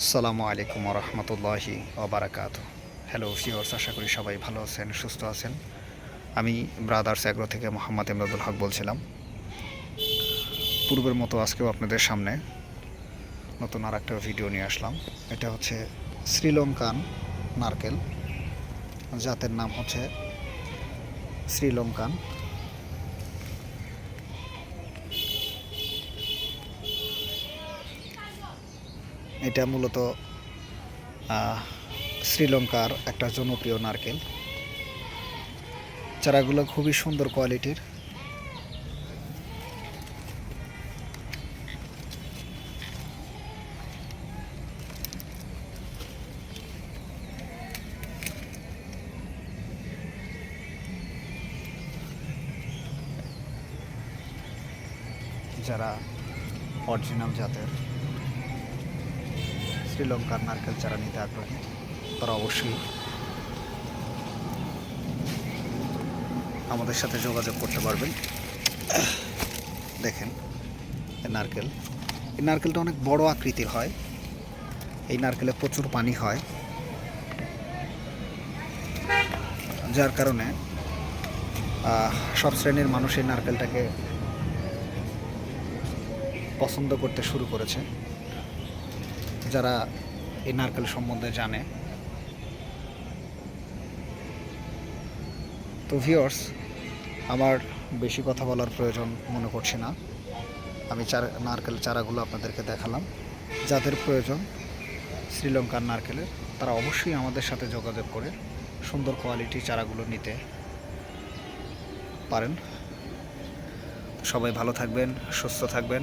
আসসালামু আলাইকুম রহমতুল্লাহি ওবরাকাত। হ্যালো ফিওর্স আশা করি সবাই ভালো আছেন, সুস্থ আছেন। আমি ব্রাদার্স অ্যাগ্রো থেকে মোহাম্মদ ইমরাদুল হক বলছিলাম। পূর্বের মতো আজকেও আপনাদের সামনে নতুন আর একটা ভিডিও নিয়ে আসলাম। এটা হচ্ছে শ্রীলঙ্কান নারকেল। জাতের নাম হচ্ছে শ্রীলঙ্কান। এটা মূলত শ্রীলঙ্কার একটা জনপ্রিয় নারকেল। চারাগুলো খুবই সুন্দর কোয়ালিটির। যারা অরিজিনাল জাতের শ্রীলঙ্কার নারকেল চারা নিতে আগ্রহী, তারা অবশ্যই আমাদের সাথে যোগাযোগ করতে পারবেন। দেখেন নারকেল। এই নারকেলটা অনেক বড় আকৃতির হয়। এই নারকেলে প্রচুর পানি হয়। যার কারণে সব শ্রেণির মানুষ এই নারকেলটাকে পছন্দ করতে শুরু করেছে। যারা এই নারকেল সম্বন্ধে জানে। তো ভিওর্স আমার বেশি কথা বলার প্রয়োজন মনে করছি না। আমি চার, নারকেল চারাগুলো আপনাদেরকে দেখালাম। যাদের প্রয়োজন শ্রীলঙ্কার নারকেলের, তারা অবশ্যই আমাদের সাথে যোগাযোগ করে সুন্দর কোয়ালিটি চারাগুলো নিতে পারেন। সবাই ভালো থাকবেন, সুস্থ থাকবেন।